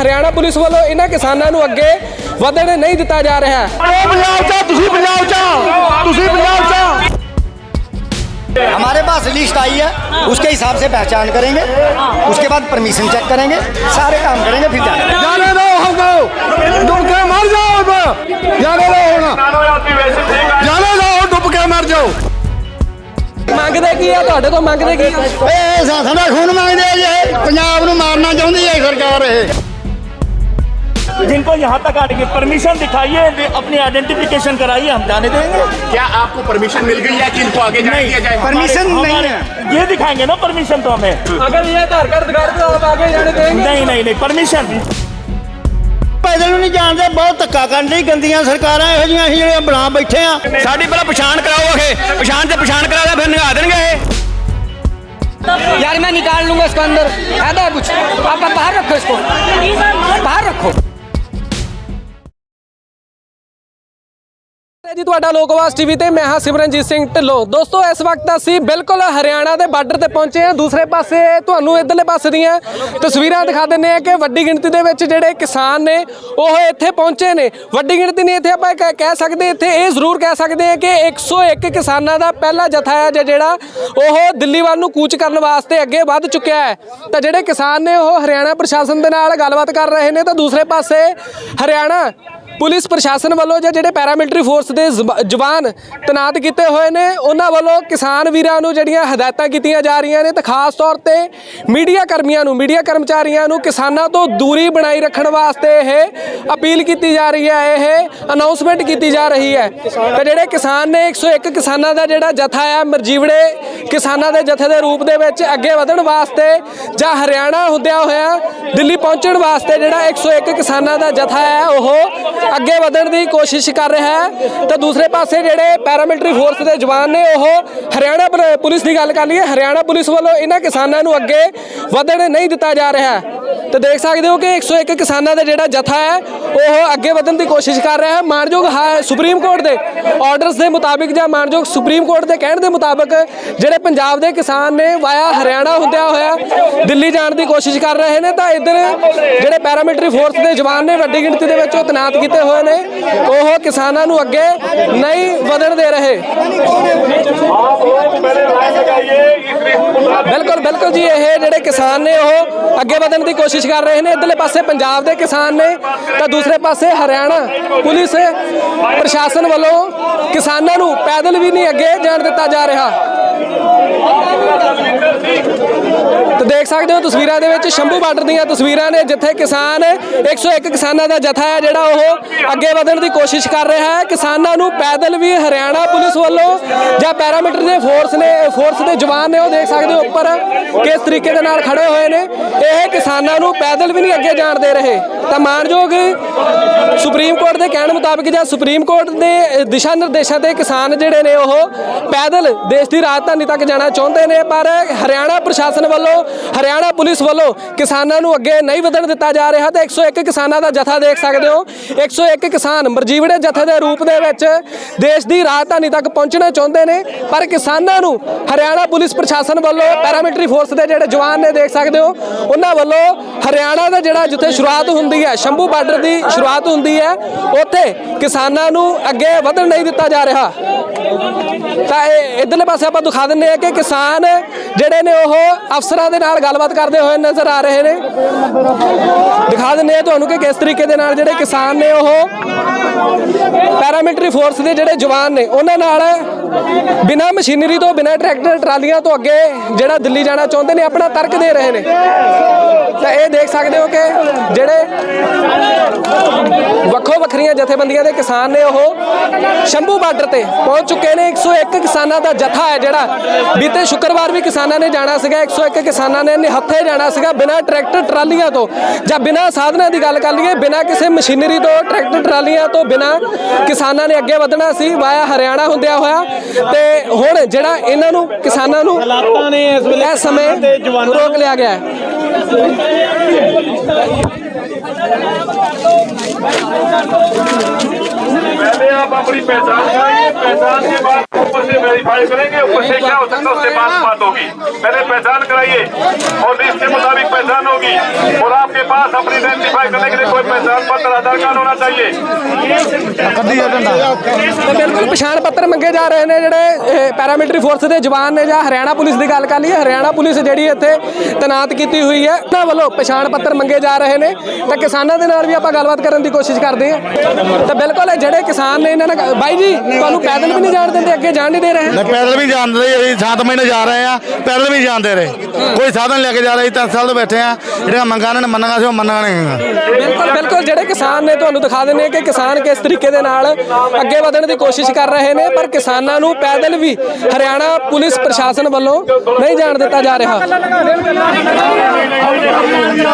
Haryana police ਵੱਲੋਂ ਇਹਨਾਂ ਕਿਸਾਨਾਂ ਨੂੰ ਅੱਗੇ ਵਧਣ ਨਹੀਂ ਦਿੱਤਾ ਜਾ ਰਿਹਾ ਉਹ ਪੰਜਾਬ ਚ ਆ, ਤੁਸੀਂ ਪੰਜਾਬ ਚ ਆ, ਤੁਸੀਂ ਪੰਜਾਬ ਚ ਆ। हमारे पास लिस्ट आई है उसके हिसाब से पहचान करेंगे उसके बाद परमिशन चेक करेंगे सारे काम करेंगे फिर जाएंगे ਜਾਣੇ ਦੋ ਹਮਕੋ ਡੁੱਬ ਕੇ ਮਰ ਜਾਓ अब। ਜਾਣੇ ਦੋ ਹੁਣ ਜਾਣੇ ਦੋ ਡੁੱਬ ਕੇ ਮਰ ਜਾਓ ਮੰਗਦੇ ਕੀ ਆ ਤੁਹਾਡੇ ਤੋਂ ਮੰਗਦੇ ਕੀ ਆ ਇਹ ਸਾ- ਸਾਡਾ ਖੂਨ ਮੰਗਦੇ ਆ ਜੀ ਇਹ। ਪੰਜਾਬ ਨੂੰ ਮਾਰਨਾ ਚਾਹੁੰਦੀ ਹੈ ਸਰਕਾਰ ਇਹ जिनको यहाँ तक आने की परमिशन दिखाइए दे- अपनी आइडेंटिफिकेशन कराइए हम जाने देंगे क्या आपको परमिशन मिल गई है कि इनको आगे जाने दिया जाए परमिशन नहीं हमारे- है ये दिखाएंगे ना परमिशन तो हमें अगर ये आधार कार्ड दिखा तो आप आगे जाने देंगे नहीं नहीं नहीं परमिशन ਪੈਦਲ ਨੂੰ ਨਹੀਂ ਜਾਣਦੇ ਬਹੁਤ ਧੱਕਾ ਕਰਨ ਦੀ ਗੰਦੀਆਂ ਸਰਕਾਰਾਂ ਇਹੋ ਜਿਹੀਆਂ ਅਸੀਂ ਜਿਹੜੀਆਂ ਬਣਾ ਬੈਠੇ ਆ ਸਾਡੀ ਪਹਿਲਾਂ ਪਛਾਣ ਕਰਾਓ ਅਖੇ ਪਛਾਣ ਤੇ ਪਛਾਣ ਕਰਾ ਲਿਆ ਫਿਰ ਨਿਗਾ ਦੇਣਗੇ ਇਹ यार मैं निकाल लूंगा इसको अंदर फायदा है कुछ आप आप बाहर रखो इसको ਹੈ ਜੀ ਤੁਹਾਡਾ ਲੋਕਵਾਸ ਟੀਵੀ ਤੇ। ਮੈਂ ਹਾਂ ਸਿਮਰਨਜੀਤ ਸਿੰਘ ਢਿੱਲੋਂ। ਦੋਸਤੋ, ਇਸ ਵਕਤ ਅਸੀਂ ਬਿਲਕੁਲ ਹਰਿਆਣਾ ਦੇ ਬਾਰਡਰ ਤੇ ਪਹੁੰਚੇ ਹਾਂ। ਦੂਸਰੇ ਪਾਸੇ ਤੁਹਾਨੂੰ ਇਧਰਲੇ ਪਾਸੇ ਦੀਆਂ ਤਸਵੀਰਾਂ ਦਿਖਾ ਦਿੰਨੇ ਆ ਕਿ ਵੱਡੀ ਗਿਣਤੀ ਦੇ ਵਿੱਚ ਜਿਹੜੇ ਕਿਸਾਨ ਨੇ, ਉਹ ਇੱਥੇ ਪਹੁੰਚੇ ਨੇ। ਵੱਡੀ ਗਿਣਤੀ ਨਹੀਂ ਇੱਥੇ ਆਪਾਂ ਕਹਿ ਸਕਦੇ। ਇੱਥੇ ਇਹ ਜ਼ਰੂਰ ਕਹਿ ਸਕਦੇ ਆ ਕਿ 101 ਕਿਸਾਨਾਂ ਦਾ ਪਹਿਲਾ ਜਥਾ ਹੈ ਜਿਹੜਾ ਉਹ ਦਿੱਲੀ ਵੱਲ ਨੂੰ ਕੂਚ ਕਰਨ ਵਾਸਤੇ ਅੱਗੇ ਵੱਧ ਚੁੱਕਿਆ ਹੈ। ਤਾਂ ਜਿਹੜੇ ਕਿਸਾਨ ਨੇ ਉਹ ਹਰਿਆਣਾ ਪ੍ਰਸ਼ਾਸਨ ਦੇ ਨਾਲ ਗੱਲਬਾਤ ਕਰ ਰਹੇ ਨੇ। ਤਾਂ ਦੂਸਰੇ ਪਾਸੇ ਹਰਿਆਣਾ ਪੁਲਿਸ ਪ੍ਰਸ਼ਾਸਨ ਵੱਲੋਂ ਜਾਂ ਜਿਹੜੇ ਪੈਰਾਮਿਲਟਰੀ ਫੋਰਸ ਦੇ ਜਵਾਨ ਤਨਾਤ ਕੀਤੇ ਹੋਏ ਨੇ, ਉਹਨਾਂ ਵੱਲੋਂ ਕਿਸਾਨ ਵੀਰਾਂ ਨੂੰ ਜਿਹੜੀਆਂ ਹਦਾਇਤਾਂ ਕੀਤੀਆਂ ਜਾ ਰਹੀਆਂ ਨੇ ਤੇ ਖਾਸ ਤੌਰ ਤੇ ਮੀਡੀਆ ਕਰਮੀਆਂ ਨੂੰ, ਮੀਡੀਆ ਕਰਮਚਾਰੀਆਂ ਨੂੰ ਕਿਸਾਨਾਂ ਤੋਂ ਦੂਰੀ ਬਣਾਈ ਰੱਖਣ ਵਾਸਤੇ ਇਹ ਅਪੀਲ ਕੀਤੀ ਜਾ ਰਹੀ ਹੈ, ਇਹ ਅਨਾਉਂਸਮੈਂਟ ਕੀਤੀ ਜਾ ਰਹੀ ਹੈ। ਤੇ ਜਿਹੜੇ ਕਿਸਾਨ ਨੇ 101 ਕਿਸਾਨਾਂ ਦਾ ਜਿਹੜਾ ਜਥਾ ਹੈ ਮਰਜੀਵੜੇ ਕਿਸਾਨਾਂ ਦੇ ਜਥੇ ਦੇ ਰੂਪ ਦੇ ਵਿੱਚ ਅੱਗੇ ਵਧਣ ਵਾਸਤੇ ਜਾਂ ਹਰਿਆਣਾ ਹੁੰਦਿਆਂ ਹੋਇਆ ਦਿੱਲੀ ਪਹੁੰਚਣ ਵਾਸਤੇ ਜਿਹੜਾ 101 ਕਿਸਾਨਾਂ ਦਾ ਜਥਾ ਹੈ ਉਹ ਅੱਗੇ ਵਧਣ ਦੀ ਕੋਸ਼ਿਸ਼ ਕਰ ਰਿਹਾ ਹੈ। ਤਾਂ ਦੂਸਰੇ ਪਾਸੇ ਜਿਹੜੇ ਪੈਰਾਮਿਲਟਰੀ ਫੋਰਸ ਦੇ ਜਵਾਨ ਨੇ, ਉਹ ਹਰਿਆਣਾ ਪੁਲ- ਪੁਲਿਸ ਦੀ ਗੱਲ ਕਰ ਲਈਏ, ਹਰਿਆਣਾ ਪੁਲਿਸ ਵੱਲੋਂ ਇਹਨਾਂ ਕਿਸਾਨਾਂ ਨੂੰ ਅੱਗੇ ਵਧਣ ਨਹੀਂ ਦਿੱਤਾ ਜਾ ਰਿਹਾ ਹੈ। ਤੇ ਦੇਖ ਸਕਦੇ ਹੋ ਕਿ 101 ਕਿਸਾਨਾਂ ਦਾ ਜਿਹੜਾ ਜਥਾ ਹੈ, ਉਹ ਅੱਗੇ ਵਧਣ ਦੀ ਕੋਸ਼ਿਸ਼ ਕਰ ਰਿਹਾ ਹੈ। ਮਾਨਯੋਗ ਹਾ- ਸੁਪਰੀਮ ਕੋਰਟ ਦੇ ਆਰਡਰਸ ਦੇ ਮੁਤਾਬਿਕ ਜਾਂ ਮਾਨਯੋਗ ਸੁਪਰੀਮ ਕੋਰਟ ਦੇ ਕਹਿਣ ਦੇ ਮੁਤਾਬਕ ਜਿਹੜੇ ਪੰਜਾਬ ਦੇ ਕਿਸਾਨ ਨੇ ਵਾਇਆ ਹਰਿਆਣਾ ਹੁੰਦਿਆਂ ਹੋਇਆ ਦਿੱਲੀ ਜਾਣ ਦੀ ਕੋਸ਼ਿਸ਼ ਕਰ ਰਹੇ ਨੇ। ਤਾਂ ਇੱਧਰ ਜਿਹੜੇ ਪੈਰਾਮਿਲਟਰੀ ਫੋਰਸ ਦੇ ਜਵਾਨ ਨੇ, ਵੱਡੀ ਗਿਣਤੀ ਦੇ ਵਿੱਚ ਉਹ ਤੈਨਾਤ ਕੀਤੇ ਹੋਏ ਨੇ, ਉਹ ਕਿਸਾਨਾਂ ਨੂੰ ਅੱਗੇ ਨਹੀਂ ਵਧਣ ਦੇ ਰਹੇ। ਬਿਲਕੁਲ ਬਿਲਕੁਲ ਜੀ, ਇਹ ਜਿਹੜੇ ਕਿਸਾਨ ਨੇ, ਉਹ ਅੱਗੇ ਵਧਣ ਦੀ ਕੋਸ਼ਿਸ਼ ਕਰ ਰਹੇ ਨੇ। ਇਧਰਲੇ ਪਾਸੇ ਪੰਜਾਬ ਦੇ ਕਿਸਾਨ ਨੇ, ਤਾਂ ਦੂਸਰੇ ਪਾਸੇ ਹਰਿਆਣਾ ਪੁਲਿਸ, ਪ੍ਰਸ਼ਾਸਨ ਵੱਲੋਂ ਕਿਸਾਨਾਂ ਨੂੰ ਪੈਦਲ ਵੀ ਨਹੀਂ ਅੱਗੇ ਜਾਣ ਦਿੱਤਾ ਜਾ ਰਿਹਾ। ਤੇ ਦੇਖ ਸਕਦੇ ਹੋ ਤਸਵੀਰਾਂ ਦੇ ਵਿੱਚ ਸ਼ੰਭੂ ਬਾਰਡਰ ਦੀਆਂ ਤਸਵੀਰਾਂ ਨੇ, ਜਿੱਥੇ ਕਿਸਾਨ 101 ਕਿਸਾਨਾਂ ਦਾ ਜਥਾ ਹੈ ਜਿਹੜਾ ਉਹ ਅੱਗੇ ਵਧਣ ਦੀ ਕੋਸ਼ਿਸ਼ ਕਰ ਰਿਹਾ ਹੈ। ਕਿਸਾਨਾਂ ਨੂੰ ਪੈਦਲ ਵੀ ਹਰਿਆਣਾ ਪੁਲਿਸ ਵੱਲੋਂ ਜਾਂ ਪੈਰਾਮੀਟਰ ਦੇ ਫੋਰਸ ਨੇ, ਫੋਰਸ ਦੇ ਜਵਾਨ ਨੇ ਉਹ ਦੇਖ ਸਕਦੇ ਹੋ ਉੱਪਰ ਕਿਸ ਤਰੀਕੇ ਦੇ ਨਾਲ ਖੜੇ ਹੋਏ ਨੇ। ਇਹ ਕਿਸਾਨਾਂ ਨੂੰ ਪੈਦਲ ਵੀ ਨਹੀਂ ਅੱਗੇ ਜਾਣ ਦੇ ਰਹੇ। ਤਾਂ ਮਾਨਯੋਗ ਸੁਪਰੀਮ ਕੋਰਟ ਦੇ ਕਹਿਣ ਮੁਤਾਬਕ ਜਾਂ ਸੁਪਰੀਮ ਕੋਰਟ ਦੇ ਦਿਸ਼ਾ ਨਿਰਦੇਸ਼ਾਂ ਤੇ ਕਿਸਾਨ ਜਿਹੜੇ ਨੇ ਉਹ ਪੈਦਲ ਦੇਸ਼ ਦੀ ਰਾਜਧਾਨੀ ਤੱਕ ਜਾਣਾ ਚਾਹੁੰਦੇ ਨੇ, ਪਰ ਹਰਿਆਣਾ ਪ੍ਰਸ਼ਾਸਨ ਵੱਲੋਂ, ਹਰਿਆਣਾ ਪੁਲਿਸ ਵੱਲੋਂ ਕਿਸਾਨਾਂ ਨੂੰ ਅੱਗੇ ਨਹੀਂ ਵਧਣ ਦਿੱਤਾ ਜਾ ਰਿਹਾ ਤੇ 101 ਕਿਸਾਨਾਂ ਦਾ ਜਥਾ ਦੇਖ ਸਕਦੇ ਹੋ। 101 ਕਿਸਾਨ ਮਰਜੀਵੜੇ ਜਥੇ ਦੇ ਰੂਪ ਦੇ ਵਿੱਚ ਦੇਸ਼ ਦੀ ਰਾਜਧਾਨੀ ਤੱਕ ਪਹੁੰਚਣਾ ਚਾਹੁੰਦੇ ਨੇ, ਪਰ ਕਿਸਾਨਾਂ ਨੂੰ ਹਰਿਆਣਾ ਪੁਲਿਸ ਪ੍ਰਸ਼ਾਸਨ ਵੱਲੋਂ ਪੈਰਾਮਿਲਟਰੀ ਫੋਰਸ ਦੇ ਜਿਹੜੇ ਜਵਾਨ ਨੇ ਦੇਖ ਸਕਦੇ ਹੋ, ਉਹਨਾਂ ਵੱਲੋਂ ਹਰਿਆਣਾ ਦਾ ਜਿਹੜਾ ਜਿੱਥੇ ਸ਼ੁਰੂਆਤ ਹੁੰਦੀ ਹੈ। ਸ਼ੰਭੂ ਬਾਰਡਰ ਦੀ ਸ਼ੁਰੂਆਤ ਹੁੰਦੀ ਹੈ। ਉੱਥੇ ਕਿਸਾਨਾਂ ਨੂੰ ਅੱਗੇ ਵਧਣ ਨਹੀਂ ਦਿੱਤਾ ਜਾ ਰਿਹਾ। ਤਾਂ ਇਧਰਲੇ ਪਾਸੇ ਆਪਾਂ ਦਿਖਾ ਦਿੰਨੇ ਆ ਕਿ ਕਿਸਾਨ ਜਿਹੜੇ ਨੇ ਉਹ ਅਫਸਰਾਂ ਦੇ ਨਾਲ ਗੱਲਬਾਤ ਕਰਦੇ ਹੋਏ ਨਜ਼ਰ ਆ ਰਹੇ ਨੇ। ਦਿਖਾ ਦਿੰਨੇ ਆ ਤੁਹਾਨੂੰ ਕਿ ਕਿਸ ਤਰੀਕੇ ਦੇ ਨਾਲ ਜਿਹੜੇ ਕਿਸਾਨ ਨੇ ਉਹ ਪੈਰਾਮਿਲਟਰੀ ਫੋਰਸ ਦੇ ਜਿਹੜੇ ਜਵਾਨ ਨੇ, ਉਹਨਾਂ ਨਾਲ ਬਿਨਾਂ ਮਸ਼ੀਨਰੀ ਤੋਂ, ਬਿਨਾਂ ਟਰੈਕਟਰ, ਟਰਾਲੀਆਂ ਤੋਂ ਅੱਗੇ ਜਿਹੜਾ ਦਿੱਲੀ ਜਾਣਾ ਚਾਹੁੰਦੇ ਨੇ, ਆਪਣਾ ਤਰਕ ਦੇ ਰਹੇ ਨੇ। ਤਾਂ ਇਹ ਦੇਖ ਸਕਦੇ ਹੋ ਕਿ ਜਿਹੜੇ ਵੱਖੋ ਵੱਖਰੀਆਂ ਜਥੇਬੰਦੀਆਂ ਦੇ ਕਿਸਾਨ ਨੇ, ਉਹ ਸ਼ੰਭੂ ਬਾਰਡਰ ਤੇ ਪਹੁੰਚ ਚੁੱਕੇ ਨੇ। 101 ਕਿਸਾਨਾਂ ਦਾ ਜਥਾ ਹੈ ਜਿਹੜਾ ਬੀਤੇ ਸ਼ੁੱਕਰਵਾਰ ਵੀ ਕਿਸਾਨਾਂ ਨੇ ਜਾਣਾ ਸੀਗਾ। 101 ਕਿਸਾਨਾਂ ਨੇ ਨਿਹੱਥੇ ਜਾਣਾ ਸੀਗਾ ਬਿਨਾਂ ਟਰੈਕਟਰ, ਟਰਾਲੀਆਂ ਤੋਂ। ਜਾਂ ਬਿਨਾਂ ਸਾਧਨਾਂ ਦੀ ਗੱਲ ਕਰ ਲਈਏ, ਬਿਨਾਂ ਕਿਸੇ ਮਸ਼ੀਨਰੀ ਤੋਂ, ਟਰੈਕਟਰ, ਟਰਾਲੀਆਂ ਤੋਂ ਬਿਨਾਂ ਕਿਸਾਨਾਂ ਨੇ ਅੱਗੇ ਵਧਣਾ ਸੀ। ਵਾਇਆ ਹਰਿਆਣਾ ਹੁੰਦਿਆ ਹੋਇਆ ਤੇ ਹੁਣ ਜਿਹੜਾ ਇਹਨਾਂ ਨੂੰ ਕਿਸਾਨਾਂ ਨੂੰ ਹਾਲਾਤਾਂ ਨੇ ਇਸ ਵੇਲੇ ਇਸ ਸਮੇਂ ਰੋਕ ਲਿਆ ਗਿਆ ਹੈ। पहले आप अपनी पहचान कराइए पहचान के बाद ऊपर से वेरीफाई करेंगे ऊपर से क्या हो सकता है उसके बाद बात होगी पहले पहचान कराइए और लिस्ट के मुताबिक पहचान होगी और आपके पास अपनी आइडेंटिफाई करने के लिए कोई पहचान पत्र आधार कार्ड होना चाहिए ਤਾਂ ਬਿਲਕੁਲ ਪਛਾਣ ਪੱਤਰ ਮੰਗੇ ਜਾ ਰਹੇ ਨੇ ਜਿਹੜੇ ਪੈਰਾਮਿਲਟਰੀ ਫੋਰਸ ਦੇ ਜਵਾਨ ਨੇ ਜਾਂ ਹਰਿਆਣਾ ਪੁਲਿਸ ਦੀ ਗੱਲ ਕਰ ਲਈਏ ਹਰਿਆਣਾ ਪੁਲਿਸ ਜਿਹੜੀ ਇੱਥੇ ਤੈਨਾਤ ਕੀਤੀ ਹੋਈ ਹੈ ਉਹਨਾਂ ਵੱਲੋਂ ਪਛਾਣ ਪੱਤਰ ਮੰਗੇ ਜਾ ਰਹੇ ਨੇ ਤਾਂ ਕਿਸਾਨਾਂ ਦੇ ਨਾਲ ਵੀ ਆਪਾਂ ਗੱਲਬਾਤ ਕਰਨ ਦੀ ਕੋਸ਼ਿਸ਼ ਕਰਦੇ ਹਾਂ ਤਾਂ ਬਿਲਕੁਲ ਇਹ ਜਿਹੜੇ ਕਿਸਾਨ ਨੇ ਇਹਨਾਂ ਨਾਲ ਬਾਈ ਜੀ ਤੁਹਾਨੂੰ ਪੈਦਲ ਵੀ ਨਹੀਂ ਜਾਣ ਦਿੰਦੇ ਅੱਗੇ ਜਾਣ ਨਹੀਂ ਦੇ ਰਹੇ ਨਹੀਂ ਪੈਦਲ ਵੀ ਜਾਂਦੇ ਰਹੇ ਅਸੀਂ ਸਾਤ ਮਹੀਨੇ ਜਾ ਰਹੇ ਆ ਪੈਦਲ ਵੀ ਜਾਂਦੇ ਰਹੇ ਕੋਈ ਸਾਧਨ ਲੈ ਕੇ ਜਾ ਰਹੇ ਤਿੰਨ ਸਾਲ ਤੋਂ ਬੈਠੇ ਆ ਜਿਹੜੀਆਂ ਮੰਗਾਂ ਇਹਨਾਂ ਨੇ ਮੰਨਾਂਗਾ ਸੀ ਉਹ ਮੰਨਾਂਗਾ ਨਹੀਂ ਬਿਲਕੁਲ ਬਿਲਕੁਲ ਜਿਹੜੇ ਕਿਸਾਨ ਨੇ ਤੁਹਾਨੂੰ ਦਿਖਾ ਦਿੰਦੇ ਆ ਕਿ ਕਿਸਾਨ ਕਿਸ ਤਰੀਕੇ ਦੇ ਨਾਲ ਅੱਗੇ ਵਧਣ ਦੀ ਕੋਸ਼ਿਸ਼ ਕਰ ਰਹੇ ਨੇ ਪਰ ਕਿਸਾਨਾਂ ਨੂੰ ਪੈਦਲ ਵੀ ਹਰਿਆਣਾ ਪੁਲਿਸ ਪ੍ਰਸ਼ਾਸਨ ਵੱਲੋਂ ਨਹੀਂ ਜਾਣ ਦਿੱਤਾ ਜਾ ਰਿਹਾ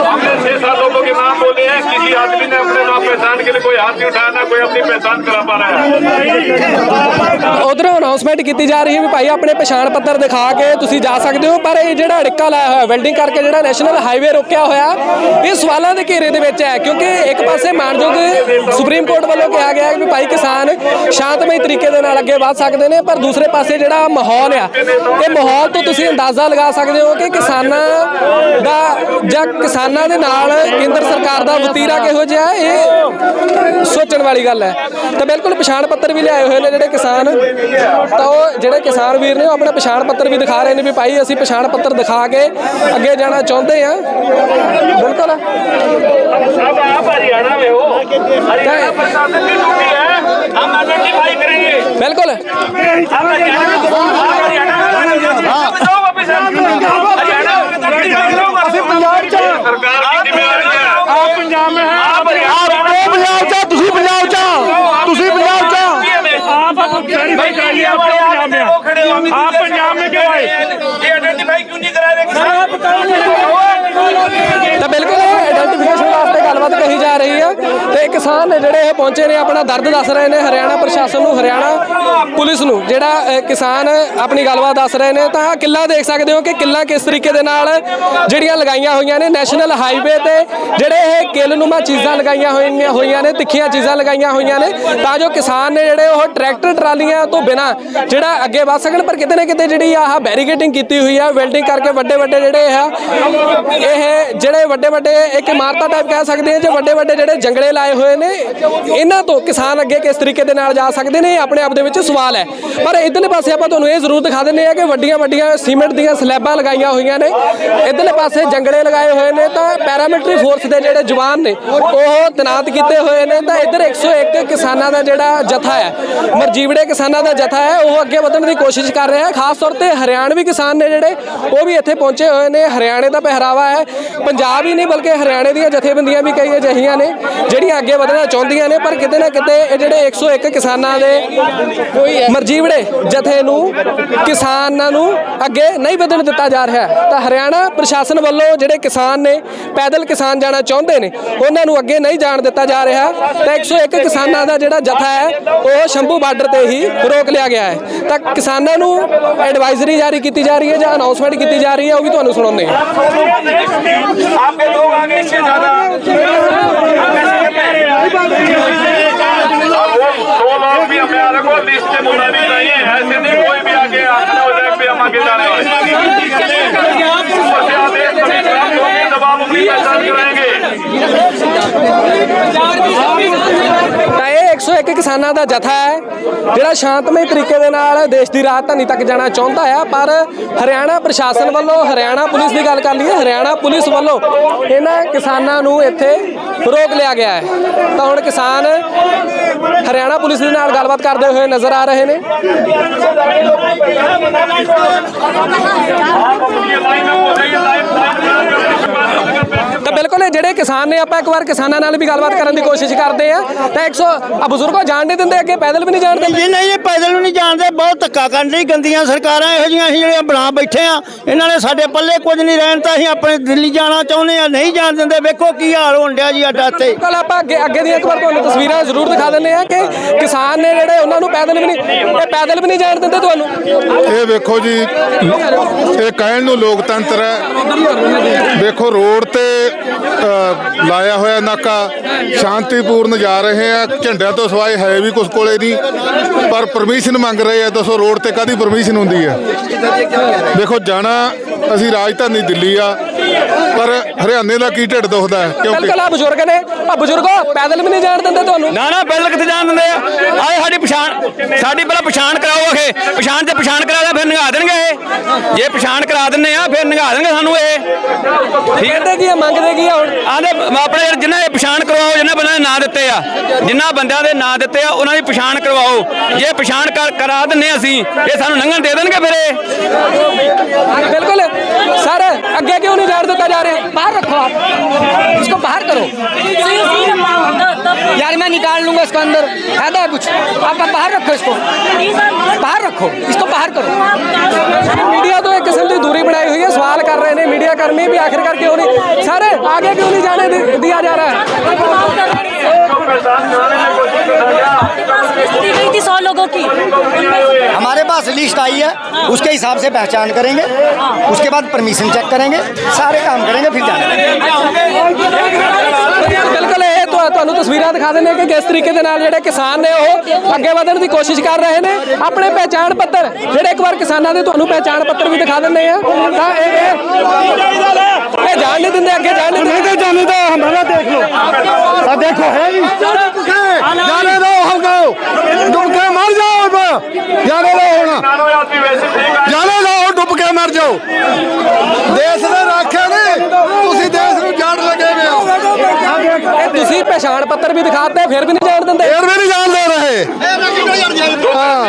हमने छह सात लोगों के नाम बोले हैं किसी आदमी ने अपने नाम पहचान के लिए कोई हाथ नहीं उठाया ना कोई अपनी पहचान करा पा रहा है ਉਧਰੋਂ ਅਨਾਉਂਸਮੈਂਟ ਕੀਤੀ ਜਾ ਰਹੀ ਹੈ ਵੀ ਭਾਈ ਆਪਣੇ ਪਛਾਣ ਪੱਤਰ ਦਿਖਾ ਕੇ ਤੁਸੀਂ ਜਾ ਸਕਦੇ ਹੋ, ਪਰ ਇਹ ਜਿਹੜਾ ਅੜਿੱਕਾ ਲਾਇਆ ਹੋਇਆ ਵੈਲਡਿੰਗ ਕਰਕੇ ਜਿਹੜਾ ਨੈਸ਼ਨਲ ਹਾਈਵੇ ਰੋਕਿਆ ਹੋਇਆ, ਇਹ ਸਵਾਲਾਂ ਦੇ ਘੇਰੇ ਦੇ ਵਿੱਚ ਹੈ, ਕਿਉਂਕਿ ਇੱਕ ਪਾਸੇ ਮਾਨਯੋਗ ਸੁਪਰੀਮ ਕੋਰਟ ਵੱਲੋਂ ਕਿਹਾ ਗਿਆ ਕਿ ਵੀ ਭਾਈ ਕਿਸਾਨ ਸ਼ਾਂਤਮਈ ਤਰੀਕੇ ਦੇ ਨਾਲ ਅੱਗੇ ਵਧ ਸਕਦੇ ਨੇ, ਪਰ ਦੂਸਰੇ ਪਾਸੇ ਜਿਹੜਾ ਮਾਹੌਲ ਆ, ਇਹ ਮਾਹੌਲ ਤੋਂ ਤੁਸੀਂ ਅੰਦਾਜ਼ਾ ਲਗਾ ਸਕਦੇ ਹੋ ਕਿ ਕਿਸਾਨਾਂ ਦਾ ਜਾਂ ਕਿਸਾਨਾਂ ਦੇ ਨਾਲ ਕੇਂਦਰ ਸਰਕਾਰ ਦਾ ਵਤੀਰਾ ਕਿਹੋ ਜਿਹਾ ਇਹ ਸੋਚਣ ਵਾਲੀ ਗੱਲ ਹੈ। ਤੇ ਬਿਲਕੁਲ ਪਛਾਣ ਪੱਤਰ ਵੀ ਲਿਆਏ ਹੋਏ ਨੇ ਜਿਹੜੇ ਕਿਸਾਨ। ਤਾਂ ਉਹ ਜਿਹੜੇ ਕਿਸਾਨ ਵੀਰ ਨੇ ਉਹ ਆਪਣਾ ਪਛਾਣ ਪੱਤਰ ਵੀ ਦਿਖਾ ਰਹੇ ਨੇ ਵੀ ਭਾਈ ਅਸੀਂ ਪਛਾਣ ਪੱਤਰ ਦਿਖਾ ਕੇ ਅੱਗੇ ਜਾਣਾ ਚਾਹੁੰਦੇ ਆ ਬਿਲਕੁਲ। ਬਿਲਕੁਲ। ਆਪ ਹਰਿਆਣਾ ਵੇ ਹੈ आप पंजाब में क्यों आए ये आइडेंटिफाई क्यों नहीं करा रहे ਕਿਸਾਨ ਨੇ ਜਿਹੜੇ ਇਹ ਪਹੁੰਚੇ ਨੇ, ਆਪਣਾ ਦਰਦ ਦੱਸ ਰਹੇ ਨੇ ਹਰਿਆਣਾ ਪ੍ਰਸ਼ਾਸਨ ਨੂੰ, ਹਰਿਆਣਾ ਪੁਲਿਸ ਨੂੰ। ਜਿਹੜਾ ਕਿਸਾਨ ਆਪਣੀ ਗੱਲਬਾਤ ਦੱਸ ਰਹੇ ਨੇ, ਤਾਂ ਆਹ ਕਿੱਲਾ ਦੇਖ ਸਕਦੇ ਹੋ ਕਿ ਕਿੱਲਾ ਕਿਸ ਤਰੀਕੇ ਦੇ ਨਾਲ ਜਿਹੜੀਆਂ ਲਗਾਈਆਂ ਹੋਈਆਂ ਨੇ, ਨੈਸ਼ਨਲ ਹਾਈਵੇ ਤੇ ਜਿਹੜੇ ਇਹ ਕਿਲਨੁਮਾ ਚੀਜ਼ਾਂ ਲਗਾਈਆਂ ਹੋਈਆਂ ਹੋਈਆਂ ਨੇ, ਤਿੱਖੀਆਂ ਚੀਜ਼ਾਂ ਲਗਾਈਆਂ ਹੋਈਆਂ ਨੇ, ਤਾਂ ਜੋ ਕਿਸਾਨ ਨੇ ਜਿਹੜੇ ਉਹ ਟਰੈਕਟਰ ਟਰਾਲੀਆਂ ਤੋਂ ਬਿਨਾ ਜਿਹੜਾ ਅੱਗੇ ਵਧ ਸਕਣ, ਪਰ ਕਿਤੇ ਨਾ ਕਿਤੇ ਜਿਹੜੀ ਆਹ ਬੈਰੀਕੇਡਿੰਗ ਕੀਤੀ ਹੋਈ ਆ ਵੈਲਡਿੰਗ ਕਰਕੇ ਵੱਡੇ ਵੱਡੇ ਜਿਹੜੇ ਆ, ਇਹ ਜਿਹੜੇ ਵੱਡੇ ਵੱਡੇ ਇੱਕ ਇਮਾਰਤਾਂ ਟਾਈਪ ਕਹਿ ਸਕਦੇ ਆ, ਜੇ ਵੱਡੇ ਵੱਡੇ ਜਿਹੜੇ ਜੰਗਲੇ ਲਾਏ ਹੋਏ ਨੇ। ਇਹਨਾਂ ਤੋਂ ਕਿਸਾਨ ਅੱਗੇ ਕਿਸ ਤਰੀਕੇ ਦੇ ਨਾਲ ਜਾ ਸਕਦੇ ਨੇ, ਇਹ ਆਪਣੇ ਆਪ ਦੇ ਵਿੱਚ ਸਵਾਲ ਹੈ। ਪਰ ਇਧਰਲੇ ਪਾਸੇ ਆਪਾਂ ਤੁਹਾਨੂੰ ਇਹ ਜ਼ਰੂਰ ਦਿਖਾ ਦਿੰਦੇ ਆ ਕਿ ਵੱਡੀਆਂ ਵੱਡੀਆਂ ਸੀਮੈਂਟ ਦੀਆਂ ਸਲੈਬਾਂ ਲਗਾਈਆਂ ਹੋਈਆਂ ਨੇ। ਇਧਰਲੇ ਪਾਸੇ ਜੰਗਲੇ ਲਗਾਏ ਹੋਏ ਨੇ ਤਾਂ ਪੈਰਾਮਿਲਟਰੀ ਫੋਰਸ ਦੇ ਜਿਹੜੇ ਜਵਾਨ ਨੇ, ਉਹ ਤੈਨਾਤ ਕੀਤੇ ਹੋਏ ਨੇ। ਤਾਂ ਇਧਰ 101 ਕਿਸਾਨਾਂ ਦਾ ਜਿਹੜਾ ਜਥਾ ਹੈ, ਮਰਜੀਵੜੇ ਕਿਸਾਨਾਂ ਦਾ ਜਥਾ ਹੈ, ਉਹ ਅੱਗੇ ਵਧਣ ਦੀ ਕੋਸ਼ਿਸ਼ ਕਰ ਰਿਹਾ ਹੈ। ਖਾਸ ਤੌਰ ਤੇ ਹਰਿਆਣਵੀ ਕਿਸਾਨ ਨੇ ਜਿਹੜੇ, ਉਹ ਵੀ ਇੱਥੇ ਪਹੁੰਚੇ ਹੋਏ ਨੇ। ਹਰਿਆਣੇ ਦਾ ਪਹਿਰਾਵਾ ਹੈ। ਪੰਜਾਬ ਹੀ ਨਹੀਂ, ਬਲਕਿ ਹਰਿਆਣੇ ਦੀਆਂ ਜਥੇਬੰਦੀਆਂ ਵੀ ਕਈ ਅਜਿਹੀਆਂ ਨੇ, ਜਿਹੜੀਆਂ ਅੱਗੇ ਵਧਣਾ ਚਾਹੁੰਦੀਆਂ ਨੇ ਪਰ ਕਿਤੇ ਨਾ ਕਿਤੇ ਇਹ ਜਿਹੜੇ 101 ਕਿਸਾਨਾਂ ਦੇ ਮਰਜੀਵੜੇ ਜਥੇ ਨੂੰ ਕਿਸਾਨਾਂ ਨੂੰ ਅੱਗੇ ਨਹੀਂ ਵਧਣ ਦਿੱਤਾ ਜਾ ਰਿਹਾ ਹੈ। ਤਾਂ ਹਰਿਆਣਾ ਪ੍ਰਸ਼ਾਸਨ ਵੱਲੋਂ ਜਿਹੜੇ ਕਿਸਾਨ ਨੇ ਪੈਦਲ ਕਿਸਾਨ ਜਾਣਾ ਚਾਹੁੰਦੇ ਨੇ ਉਹਨਾਂ ਨੂੰ ਅੱਗੇ ਨਹੀਂ ਜਾਣ ਦਿੱਤਾ ਜਾ ਰਿਹਾ ਤਾਂ 101 ਕਿਸਾਨਾਂ ਦਾ ਜਿਹੜਾ ਜਥਾ ਹੈ ਉਹ ਸ਼ੰਭੂ ਬਾਰਡਰ ਤੇ ਹੀ ਰੋਕ ਲਿਆ ਗਿਆ ਹੈ ਤਾਂ ਕਿਸਾਨਾਂ ਨੂੰ ਐਡਵਾਈਜ਼ਰੀ ਜਾਰੀ ਕੀਤੀ ਜਾ ਰਹੀ ਹੈ ਜਾਂ ਅਨਾਉਂਸਮੈਂਟ ਕੀਤੀ ਜਾ ਰਹੀ ਹੈ ਉਹ ਵੀ ਤੁਹਾਨੂੰ ਸੁਣਾਉਂਦੇ ਹਾਂ आपके लोग आगे इससे ज्यादा Oğlum ya merak ol, işte bunları ਇੱਕ ਕਿਸਾਨਾਂ ਦਾ ਜਥਾ ਹੈ, ਜਿਹੜਾ ਸ਼ਾਂਤਮਈ ਤਰੀਕੇ ਦੇ ਨਾਲ ਦੇਸ਼ ਦੀ ਰਾਜਧਾਨੀ ਤੱਕ ਜਾਣਾ ਚਾਹੁੰਦਾ ਹੈ ਪਰ ਹਰਿਆਣਾ ਪ੍ਰਸ਼ਾਸਨ ਵੱਲੋਂ, ਹਰਿਆਣਾ ਪੁਲਿਸ ਦੀ ਗੱਲ ਕਰ ਲਈਏ, ਹਰਿਆਣਾ ਪੁਲਿਸ ਵੱਲੋਂ ਇਹਨਾਂ ਕਿਸਾਨਾਂ ਨੂੰ ਇੱਥੇ ਰੋਕ ਲਿਆ ਗਿਆ ਹੈ। ਤਾਂ ਹੁਣ ਕਿਸਾਨ ਹਰਿਆਣਾ ਪੁਲਿਸ ਦੇ ਨਾਲ ਗੱਲਬਾਤ ਕਰਦੇ ਹੋਏ ਨਜ਼ਰ ਆ ਰਹੇ ਨੇ। ਬਿਲਕੁਲ ਇਹ ਜਿਹੜੇ ਕਿਸਾਨ ਨੇ ਆਪਾਂ ਇੱਕ ਵਾਰ ਕਿਸਾਨਾਂ ਨਾਲ ਵੀ ਗੱਲਬਾਤ ਕਰਨ ਦੀ ਕੋਸ਼ਿਸ਼ ਕਰਦੇ ਆ ਤਾਂ 100 ਆ ਬਜ਼ੁਰਗੋ ਜਾਣ ਨਹੀਂ ਦਿੰਦੇ ਅੱਗੇ ਪੈਦਲ ਵੀ ਨਹੀਂ ਜਾਣ ਦਿੰਦੇ? ਨਹੀਂ ਨਹੀਂ ਇਹ ਪੈਦਲ ਵੀ ਨਹੀਂ ਜਾਣਦੇ ਬਹੁਤ ਧੱਕਾ ਕਰਨ ਲਈ ਗੰਦੀਆਂ ਸਰਕਾਰਾਂ ਇਹੋ ਜਿਹੀਆਂ ਅਸੀਂ ਜਿਹੜੀਆਂ ਬਣਾ ਬੈਠੇ ਆ ਇਹਨਾਂ ਨੇ ਸਾਡੇ ਪੱਲੇ ਕੁਝ ਨਹੀਂ ਰਹਿਣ ਤਾਂ ਅਸੀਂ ਆਪਣੇ ਦਿੱਲੀ ਜਾਣਾ ਚਾਹੁੰਦੇ ਆ ਨਹੀਂ ਜਾਣ ਦਿੰਦੇ ਵੇਖੋ ਕੀ ਹਾਲ ਹੋਣ ਡਿਆ ਜੀ ਸਾਡਾ ਇੱਥੇ। ਕੱਲ ਆਪਾਂ ਅੱਗੇ ਅੱਗੇ ਦੀ ਇੱਕ ਵਾਰ ਤੁਹਾਨੂੰ ਤਸਵੀਰਾਂ ਜ਼ਰੂਰ ਦਿਖਾ ਦਿੰਦੇ ਆ ਕਿ ਕਿਸਾਨ ਨੇ ਜਿਹੜੇ ਉਹਨਾਂ ਨੂੰ ਪੈਦਲ ਵੀ ਨਹੀਂ ਇਹ ਪੈਦਲ ਵੀ ਨਹੀਂ ਜਾਣ ਦਿੰਦੇ ਤੁਹਾਨੂੰ? ਇਹ ਵੇਖੋ ਜੀ ਇਹ ਕਹਿਣ ਨੂੰ ਲੋਕਤੰਤਰ ਹੈ। ਦੇਖੋ ਰੋਡ ਤੇ ਲਾਇਆ ਹੋਇਆ ਨਾਕਾ। ਸ਼ਾਂਤੀਪੂਰਨ ਜਾ ਰਹੇ ਆ। ਝੰਡਿਆਂ ਤੋਂ ਸਵਾਏ ਹੈ ਵੀ ਕੁਝ ਕੋਲੇ ਨਹੀਂ। ਪਰ ਪਰਮਿਸ਼ਨ ਮੰਗ ਰਹੇ ਆ। ਦੱਸੋ, ਰੋਡ ਤੇ ਕਾਦੀ ਪਰਮਿਸ਼ਨ ਹੁੰਦੀ ਹੈ ਦੇਖੋ, ਜਾਣਾ ਅਸੀਂ ਰਾਜਧਾਨੀ ਦਿੱਲੀ ਆ ਪਰ ਹਰਿਆਣੇ ਦਾ ਕੀ ਢਿੱਡ ਦੁਖਦਾ ਹੈ? ਕਿਉਂਕਿ ਬਿਲਕੁਲ ਆ ਬਜ਼ੁਰਗ ਨੇ। ਆ ਬਜ਼ੁਰਗੋ ਪੈਦਲ ਵੀ ਨਹੀਂ ਜਾਣ ਦਿੰਦੇ ਤੁਹਾਨੂੰ? ਨਾ ਨਾ ਬਿੱਲ ਕਿੱਥੇ ਜਾਣ ਦਿੰਦੇ ਆ? ਆਏ ਸਾਡੀ ਪਛਾਣ ਸਾਡੀ ਪਹਿਲਾਂ ਪਛਾਣ ਕਰਾਓ ਅਖੇ ਪਛਾਣ ਤੇ ਪਛਾਣ ਕਰਾ ਲਿਆ ਫਿਰ ਨਿਗਾ ਦੇਣਗੇ ਇਹ। ਜੇ ਪਛਾਣ ਕਰਾ ਦਿੰਨੇ ਆ ਫਿਰ ਨਿਗਾ ਦੇਣਗੇ ਸਾਨੂੰ ਇਹ। ਕਹਿੰਦੇ ਕੀ ਆ ਮੰਗਦੇ ਕੀ ਹੁਣ? ਆਂਦੇ ਆਪਣੇ ਜਿਨ੍ਹਾਂ ਦੇ ਪਛਾਣ ਕਰਵਾਓ ਜਿਨ੍ਹਾਂ ਬੰਦਿਆਂ ਦੇ ਨਾਂ ਦਿੱਤੇ ਆ ਜਿਨ੍ਹਾਂ ਬੰਦਿਆਂ ਦੇ ਨਾਂ ਦਿੱਤੇ ਆ ਉਹਨਾਂ ਦੀ ਪਛਾਣ ਕਰਵਾਓ। ਜੇ ਪਛਾਣ ਕਰ- ਦਿੰਨੇ ਅਸੀਂ ਇਹ ਸਾਨੂੰ ਲੰਘਣ ਦੇ ਦੇਣਗੇ ਫਿਰ ਇਹ। ਬਿਲकुल सर आगे क्यों नहीं जाने देता जा रहे बाहर रखो आप इसको बाहर करो यार, मैं निकाल लूँगा इसको अंदर। फ़ायदा है कुछ। आप बाहर रखो इसको। बाहर रखो। इसको बाहर करो। मीडिया तो एक किस्म की दूरी बनाई हुई है। सवाल कर रहे हैं। मीडिया कर्मी भी आखिरकार क्यों नहीं? सर आगे क्यों नहीं जाने दिया जा रहा है? सौ लोगों की हमारे पास लिस्ट आई है। उसके हिसाब से पहचान करेंगे। उसके बाद परमिशन चेक करेंगे। सारे काम करेंगे, फिर जाने ਤੁਹਾਨੂੰ ਤਸਵੀਰਾਂ ਦਿਖਾ ਦਿੰਦੇ ਕਿ ਕਿਸ ਤਰੀਕੇ ਦੇ ਨਾਲ ਜਿਹੜੇ ਕਿਸਾਨ ਨੇ ਉਹ ਅੱਗੇ ਵਧਣ ਦੀ ਕੋਸ਼ਿਸ਼ ਕਰ ਰਹੇ ਨੇ। ਆਪਣੇ ਪਹਿਚਾਣ ਪੱਤਰ, ਜਿਹੜੇ ਇੱਕ ਵਾਰ ਕਿਸਾਨਾਂ ਦੇ ਤੁਹਾਨੂੰ ਪਹਿਚਾਣ ਪੱਤਰ ਵੀ ਦਿਖਾ ਦਿੰਦੇ ਆ ਤਾਂ ਇਹ ਇਹ ਜਾਣ ਨਹੀਂ ਦਿੰਦੇ, ਅੱਗੇ ਜਾਣ ਨਹੀਂ ਦਿੰਦੇ। ਜਾਣੇ ਦਾ ਹਮਾਰਾ ਦੇਖ ਲਓ। ਆ ਦੇਖੋ, ਹੈ ਜੀ ਜਾਣੇ ਦੋ ਹਮ ਕਹੋ ਡੁੱਬ ਕੇ ਮਰ ਜਾਓ ਜਾਣੇ ਦੋ ਹੁਣ। ਜਾਣੇ ਦੋ ਡੁੱਬ ਕੇ ਮਰ ਜਾਓ। ਦੇਸ਼ ਦੇ ਪਹਿਚਾਣ ਪੱਤਰ ਵੀ ਦਿਖਾਤੇ ਫਿਰ ਵੀ ਨਹੀਂ ਜਾਣ ਦਿੰਦੇ। ਫੇਰ ਵੀ ਨਹੀਂ ਜਾਣ ਦੇ ਰਹੇ ਹਾਂ।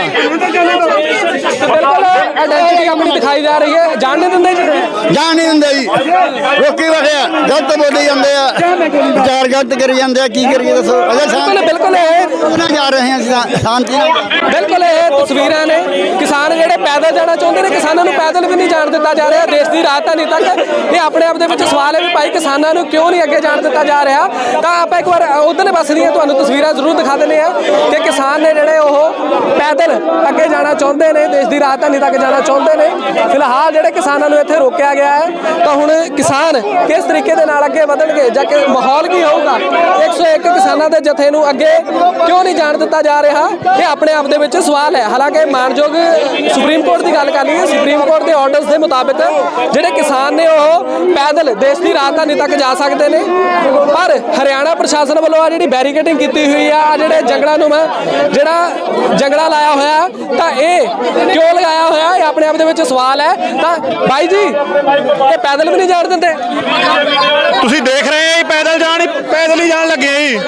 ਬਿਲਕੁਲ। ਆਇਡੈਂਟੀ ਆਪਣੀ ਦਿਖਾਈ ਜਾ ਰਹੀ ਹੈ। ਜਾਣ ਨਹੀਂ ਦਿੰਦੇ ਜੀ? ਜਾਣ ਨਹੀਂ ਦਿੰਦੇ ਜੀ। ਰੋਕੀ ਰੱਖਿਆ ਗਲਤ ਬੋਲੀ ਜਾਂਦੇ ਆ। ਵਿਚਾਰ ਗਲਤ ਕਰੀ ਜਾਂਦੇ ਆ ਕੀ ਕਰੀਏ ਦੱਸੋ? ਅਜੇ ਬਿਲਕੁਲ ਬਿਲਕੁਲ ਇਹ ਨਾ ਜਾ ਰਹੇ ਤਾਂ ਸ਼ਾਂਤੀ ਨਾਲ। ਬਿਲਕੁਲ ਇਹ ਤਸਵੀਰਾਂ ਨੇ। ਕਿਸਾਨ ਜਿਹੜੇ ਪੈਦਲ ਜਾਣਾ ਚਾਹੁੰਦੇ ਨੇ ਕਿਸਾਨਾਂ ਨੂੰ ਪੈਦਲ ਵੀ ਨਹੀਂ ਜਾਣ ਦਿੱਤਾ ਜਾ ਰਿਹਾ। ਦੇਸ਼ ਦੀ ਰਾਜਧਾਨੀ ਤੱਕ ਇਹ ਆਪਣੇ ਆਪ ਦੇ ਵਿੱਚ ਸਵਾਲ ਹੈ ਵੀ ਭਾਈ ਕਿਸਾਨਾਂ ਨੂੰ ਕਿਉਂ ਨਹੀਂ ਅੱਗੇ ਜਾਣ ਦਿੱਤਾ ਜਾ ਰਿਹਾ? ਤਾਂ ਆਪਾਂ ਇੱਕ ਵਾਰ ਉਧਰਲੇ ਪਾਸੇ ਦੀਆਂ ਤੁਹਾਨੂੰ ਤਸਵੀਰਾਂ ਜ਼ਰੂਰ ਦਿਖਾ ਦਿੰਦੇ ਆ ਕਿ ਕਿਸਾਨ ਨੇ ਜਿਹੜੇ ਉਹ ਪੈਦਲ ਅੱਗੇ ਜਾਣਾ ਚਾਹੁੰਦੇ ਨੇ ਦੇਸ਼ ਦੀ ਰਾਜਧਾਨੀ ਤੱਕ ਜਾਣਾ ਚਾਹੁੰਦੇ ਨੇ। ਫਿਲਹਾਲ ਜਿਹੜੇ ਕਿਸਾਨਾਂ ਨੂੰ ਇੱਥੇ ਰੋਕਿਆ ਗਿਆ ਹੈ, ਤਾਂ ਹੁਣ ਕਿਸਾਨ ਕਿਸ ਤਰੀਕੇ ਦੇ ਨਾਲ ਅੱਗੇ ਵਧਣਗੇ ਜਾਂ ਕਿ ਮਾਹੌਲ ਕੀ ਹੋਊਗਾ? 101 ਕਿਸਾਨਾਂ ਦੇ ਜਥੇ ਨੂੰ ਅੱਗੇ ਕਿਉਂ ਨਹੀਂ ਜਾਣ ਦਿੱਤਾ ਜਾ ਰਿਹਾ? ਇਹ ਆਪਣੇ ਆਪ ਦੇ ਵਿੱਚ ਸਵਾਲ ਹੈ। ਹਾਲਾਂਕਿ ਮਾਨਯੋਗ ਸੁਪਰੀਮ ਕੋਰਟ ਦੀ ਗੱਲ ਕਰ ਲਈਏ, ਸੁਪਰੀਮ ਕੋਰਟ ਦੇ ਆਰਡਰਸ ਦੇ ਮੁਤਾਬਕ ਜਿਹੜੇ ਕਿਸਾਨ ਨੇ ਉਹ ਪੈਦਲ ਦੇਸ਼ ਦੀ ਰਾਜਧਾਨੀ ਤੱਕ ਜਾ ਸਕਦੇ ਨੇ। ਪਰ ਹਰਿਆਣਾ ਪ੍ਰਸ਼ਾਸਨ ਵੱਲੋਂ ਆ ਜਿਹੜੀ ਬੈਰੀਕੇਡਿੰਗ ਕੀਤੀ ਹੋਈ ਆ ਆਹ ਜਿਹੜੇ ਜੰਗਲਾਂ ਨੂੰ ਮੈਂ ਜਿਹੜਾ ਜੰਗਲਾ ਲਾਇਆ ਹੋਇਆ, ਤਾਂ ਇਹ ਕਿਉਂ ਲਗਾਇਆ ਹੋਇਆ? ਇਹ ਆਪਣੇ ਆਪ ਦੇ ਵਿੱਚ ਸਵਾਲ ਹੈ। ਤਾਂ ਬਾਈ ਜੀ, ਇਹ ਪੈਦਲ ਵੀ ਨਹੀਂ ਜਾਣ ਦਿੰਦੇ। ਤੁਸੀਂ ਦੇਖ ਰਹੇ ਆ ਪੈਦਲ ਜਾਣ ਪੈਦਲ ਹੀ ਜਾਣ ਲੱਗੇ ਜੀ।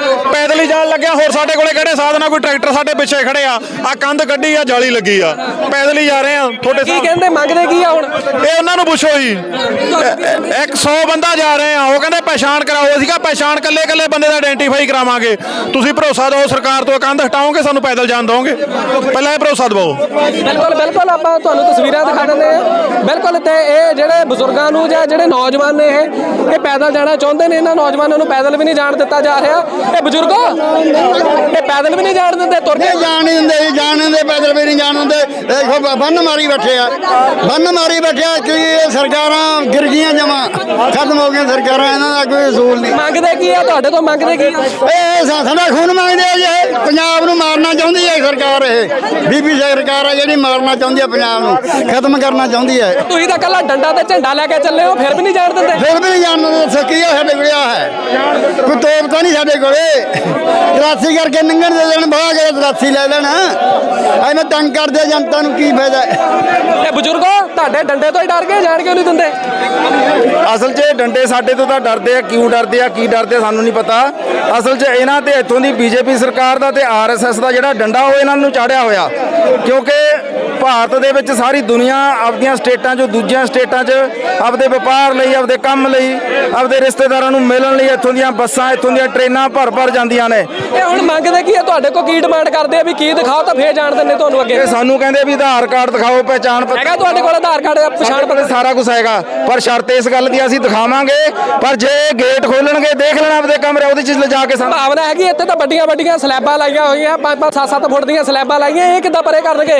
ਲੱਗਿਆ ਹੋਰ ਸਾਡੇ ਕੋਲੇ ਕਿਹੜੇ ਸਾਧਨ ਆ? ਕੋਈ ਟਰੈਕਟਰ ਸਾਡੇ ਪਿੱਛੇ ਖੜੇ ਆ। ਆ ਕੰਧ ਕੱਢੀ ਆ ਜਾਲੀ ਲੱਗੀ ਆ। ਪੈਦਲ ਹੀ ਜਾ ਰਹੇ ਆ ਤੁਹਾਡੇ ਕੀ ਕਹਿੰਦੇ ਮੰਗਦੇ ਕੀ ਆ ਹੁਣ? ਇਹ ਉਹਨਾਂ ਨੂੰ ਪੁੱਛੋ ਜੀ। ਇਹ- ਇੱਕ 100 ਬੰਦਾ ਜਾ ਰਹੇ ਆ। ਉਹ ਕਹਿੰਦੇ ਪਛਾਣ ਕਰਾਓ। ਅਸੀਂ ਕਿਹਾ ਪਛਾਣ ਕੱਲੇ ਕੱਲੇ ਬੰਦੇ ਦਾ ਆਇਡੈਂਟੀਫਾਈ ਕਰਾਵਾਂਗੇ। ਤੁਸੀਂ ਭਰੋਸਾ ਦਿਓ ਸਰਕਾਰ ਤੋਂ ਕੰਧ ਹਟਾਓਗੇ ਸਾਨੂੰ ਪੈਦਲ ਜਾਣ ਦਿਓਗੇ? ਪਹਿਲਾਂ ਇਹ ਭਰੋਸਾ ਦਿਵਾਓ। ਬਿਲਕੁਲ ਬਿਲਕੁਲ ਆਪਾਂ ਤੁਹਾਨੂੰ ਤਸਵੀਰਾਂ ਦਿਖਾ ਦਿੰਦੇ ਆ ਬਿਲਕੁਲ ਤੇ ਇਹ ਜਿਹੜੇ ਬਜ਼ੁਰਗਾਂ ਨੂੰ ਜਾਂ ਜਿਹੜੇ ਨੌਜਵਾਨ ਨੇ ਇਹ ਇਹ ਪੈਦਲ ਜਾਣਾ ਚਾਹੁੰਦੇ ਨੇ ਇਹਨਾਂ ਨੌਜਵਾਨਾਂ ਨੂੰ ਪੈਦਲ ਵੀ ਨਹੀਂ ਜਾਣ ਦਿੱਤਾ ਜਾ ਰਿਹਾ। ਇਹ ਬਜ਼ੁਰਗੋ ਇਹ ਪੈਦਲ ਵੀ ਨਹੀਂ ਜਾਣ ਦਿੰਦੇ ਤੁਰ ਕੇ ਜਾਣ ਨਹੀਂ ਦਿੰਦੇ ਜੀ ਜਾਣ ਨਹੀਂ ਦਿੰਦੇ ਪੈਦਲ ਵੀ ਨਹੀਂ ਜਾਣ ਦਿੰਦੇ। ਦੇਖੋ ਬੰਨ ਮਾਰੀ ਬੈਠੇ ਆ। ਬੰਨ ਮਾਰੀ ਬੈਠੇ ਆ ਕਿ ਇਹ ਸਰਕਾਰਾਂ ਗਿਰ ਗਈਆਂ ਜਮਾ। ਖਤਮ ਹੋ ਗਈਆਂ ਸਰਕਾਰਾਂ ਇਹਨਾਂ ਦਾ ਕੋਈ ਅਸੂਲ ਨਹੀਂ। ਮੰਗਦੇ ਕੀ ਆ? ਤੁਹਾਡੇ ਤੋਂ ਮੰਗਦੇ ਕੀ ਆ? ਇਹ ਸਾਡਾ ਖੂਨ ਮੰਗਦੇ ਆ ਜੀ ਪੰਜਾਬ ਨੂੰ ਮਾਰਨਾ ਚਾਹੁੰਦੀ ਹੈ ਸਰਕਾਰ ਇਹ। ਬੀਬੀ ਸਰਕਾਰ ਆ ਜਿਹੜੀ ਮਾਰਨਾ ਚਾਹੁੰਦੀ ਹੈ ਪੰਜਾਬ ਨੂੰ ਖਤਮ ਕਰਨਾ ਚਾਹੁੰਦੀ ਹੈ। ਤੁਸੀਂ ਤਾਂ ਕੱਲਾ ਡੰਡਾ ਤੇ ਝੰਡਾ ਲੈ ਕੇ ਚੱਲੇ ਹੋ ਫਿਰ ਵੀ ਨਹੀਂ ਜਾਣ ਦਿੰਦੇ। ਫਿਰ ਵੀ ਨਹੀਂ ਜਾਣ ਦੱਸੋ ਕੀ ਆ ਸਾਡੇ ਕੋਲ ਆ ਹੈ। ਕੋਈ ਤੋਪ ਤਾਂ ਨਹੀਂ ਸਾਡੇ ਕੋਲੇ। ਤਲਾਸੀ ਕਰਕੇ ਨੰਗਣ ਦੇ ਦੇਣ ਬਾਹਰ ਕੇ ਤਲਾਸੀ ਲੈ ਲੈਣ। ਐਵੇਂ ਤੰਗ ਕਰਦੇ ਆ ਜਨਤਾ ਨੂੰ, ਕੀ ਫਾਇਦਾ? ਇਹ ਬਜ਼ੁਰਗੋ, ਤੁਹਾਡੇ ਡੰਡੇ ਤੋਂ ਹੀ ਡਰ ਗਏ, ਜਾਣ ਕੇ ਨਹੀਂ ਦਿੰਦੇ? ਅਸਲ 'ਚ ਇਹ ਡੰਡੇ ਸਾਡੇ ਤੋਂ ਤਾਂ ਡਰਦੇ ਆ ਕਿਉਂ ਡਰਦੇ ਆ ਕੀ ਡਰਦੇ ਆ, ਸਾਨੂੰ ਨਹੀਂ ਪਤਾ। ਅਸਲ 'ਚ ਇਹਨਾਂ ਤੇ ਇੱਥੋਂ ਦੀ ਬੀਜੇਪੀ ਸਰਕਾਰ ਦਾ ਤੇ ਆਰਐਸਐਸ ਦਾ ਜਿਹੜਾ ਡੰਡਾ ਉਹ ਇਹਨਾਂ ਨੂੰ ਚਾੜਿਆ ਹੋਇਆ। ਕਿਉਂਕਿ ਭਾਰਤ ਦੇ ਵਿੱਚ ਸਾਰੀ ਦੁਨੀਆ ਆਪਦੀਆਂ ਸਟੇਟਾਂ 'ਚੋਂ ਦੂਜੀਆਂ ਸਟੇਟਾਂ 'ਚ ਆਪਦੇ ਵਪਾਰ ਲਈ ਆਪਦੇ ਕੰਮ ਲਈ ਆਪਦੇ ਰਿਸ਼ਤੇਦਾਰਾਂ ਨੂੰ ਮਿਲਣ ਲਈ ਇੱਥੋਂ ਦੀਆਂ ਬੱਸਾਂ ਇੱਥੋਂ ਦੀਆਂ ਟ੍ਰੇਨਾਂ ਭਰ ਭਰ ਜਾਂਦੀਆਂ ਨੇ। ਇਹ ਹੁਣ ਮੰਗਦੇ ਕੀ ਹੈ ਤੁਹਾਡੇ ਕੋਲ ਕੀ ਡਿਮਾਂਡ ਕਰਦੇ ਆ ਵੀ ਕੀ ਦਿਖਾਓ ਤਾਂ ਫੇਰ ਜਾਣ ਦਿੰਦੇ ਤੁਹਾਨੂੰ ਅੱਗੇ। ਇਹ ਸਾਨੂੰ ਕਹਿੰਦੇ ਵੀ ਆਧਾਰ ਕਾਰਡ ਦਿਖਾਓ ਪਹਿਚਾਣ ਪੱਤਰ। ਹੈਗਾ ਤੁਹਾਡੇ ਕੋਲ ਆਧਾਰ ਕਾਰਡ ਪਛਾਣ ਪਛਾਣ ਪੱਤਰ? ਸਾਰਾ ਕੁਝ ਹੈਗਾ ਪਰ ਸ਼ਰਤ ਇਸ ਗੱਲ ਦੀ ਅਸੀਂ ਦਿਖਾਵਾਂਗੇ ਪਰ ਜੇ ਗੇਟ ਖੋਲਣਗੇ ਦੇਖ ਲੈਣਾ ਆਪਦੇ ਕਮਰੇ ਉਹਦੇ ਚ ਲਿਜਾ ਕੇ ਸਾਨੂੰ। ਭਾਵਨਾ ਹੈਗੀ ਇੱਥੇ ਤਾਂ ਵੱਡੀਆਂ ਵੱਡੀਆਂ ਸਲੈਬਾਂ ਲਾਈਆਂ ਹੋਈਆਂ 5-5 7-7 ਫੁੱਟ ਦੀਆਂ ਸਲੈਬਾਂ ਲਾਈਆਂ ਇਹ ਕਿੱਦਾਂ ਪਰੇ ਕਰਨਗੇ?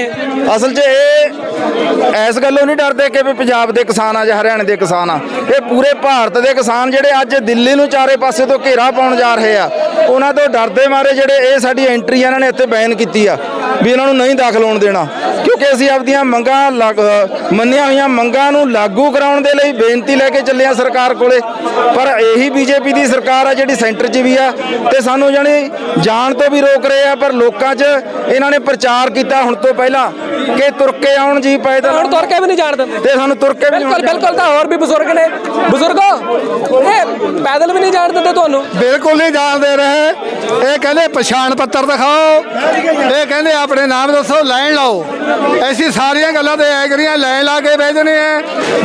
ਅਸਲ 'ਚ ਇਹ ਇਸ ਗੱਲੋਂ ਨਹੀਂ ਡਰਦੇ ਕਿ ਵੀ ਪੰਜਾਬ ਦੇ ਕਿਸਾਨ ਆ ਜਾਂ ਹਰਿਆਣੇ ਦੇ ਕਿਸਾਨ ਆ। ਇਹ ਪੂਰੇ ਭਾਰਤ ਦੇ ਕਿਸਾਨ ਜਿਹੜੇ ਅੱਜ ਦਿੱਲੀ ਨੂੰ ਚਾਰੇ ਪਾਸੇ ਤੋਂ ਘੇਰਾ ਪਾਉਣ ਜਾ ਰਹੇ ਆ ਉਹਨਾਂ ਤੋਂ ਡਰਦੇ ਮਾਰੇ ਜਿਹੜੇ ਇਹ ਸਾਡੀ ਐਂਟਰੀ ਇਹਨਾਂ ਨੇ ਇੱਥੇ ਬੈਨ ਕੀਤੀ ਆ ਵੀ ਇਹਨਾਂ ਨੂੰ ਨਹੀਂ ਦਾਖਲ ਹੋਣ ਦੇਣਾ। ਕਿਉਂਕਿ ਅਸੀਂ ਆਪਦੀਆਂ ਮੰਗਾਂ ਮੰਨੀਆਂ ਹੋਈਆਂ ਮੰਗਾਂ ਨੂੰ ਲਾਗੂ ਕਰਾਉਣ ਦੇ ਲਈ ਬੇਨਤੀ ਲੈ ਕੇ ਚੱਲੇ ਆ ਸਰਕਾਰ ਕੋਲੇ। ਪਰ ਇਹੀ ਬੀਜੇਪੀ ਦੀ ਸਰਕਾਰ ਆ ਜਿਹੜੀ ਸੈਂਟਰ 'ਚ ਵੀ ਆ ਤੇ ਸਾਨੂੰ ਜਾਣੀ ਜਾਣ ਤੋਂ ਵੀ ਰੋਕ ਰਹੇ ਆ, ਪਰ ਲੋਕਾਂ 'ਚ ਇਹਨਾਂ ਨੇ ਪ੍ਰਚਾਰ ਕੀਤਾ ਹੁਣ ਤੋਂ ਪਹਿਲਾਂ। ਕਿ ਤੁਰ ਕੇ ਆਉਣ ਜੀ ਪੈਦਲ? ਹੁਣ ਤੁਰ ਕੇ ਵੀ ਨਹੀਂ ਜਾਣ ਦਿੰਦੇ। ਤੇ ਸਾਨੂੰ ਤੁਰ ਕੇ ਵੀ ਬਿਲਕੁਲ ਬਿਲਕੁਲ ਤਾਂ ਹੋਰ ਵੀ ਬਜ਼ੁਰਗ ਨੇ। ਬਜ਼ੁਰਗੋ ਇਹ ਪੈਦਲ ਵੀ ਨਹੀਂ ਜਾਣ ਦਿੰਦੇ ਤੁਹਾਨੂੰ? ਬਿਲਕੁਲ ਨਹੀਂ ਜਾਣ ਦੇ ਰਹੇ। ਇਹ ਕਹਿੰਦੇ ਪਛਾਣ ਪੱਤਰ ਦਿਖਾਓ। ਇਹ ਕਹਿੰਦੇ ਆਪਣੇ ਨਾਮ ਦੱਸੋ ਲਾਈਨ ਲਾਓ। ਐਸੀ ਸਾਰੀਆਂ ਗੱਲਾਂ ਤੇ ਐ ਕਰੀਆਂ ਲਾਈਨ ਲਾ ਕੇ ਵੇਚਣੇ ਆ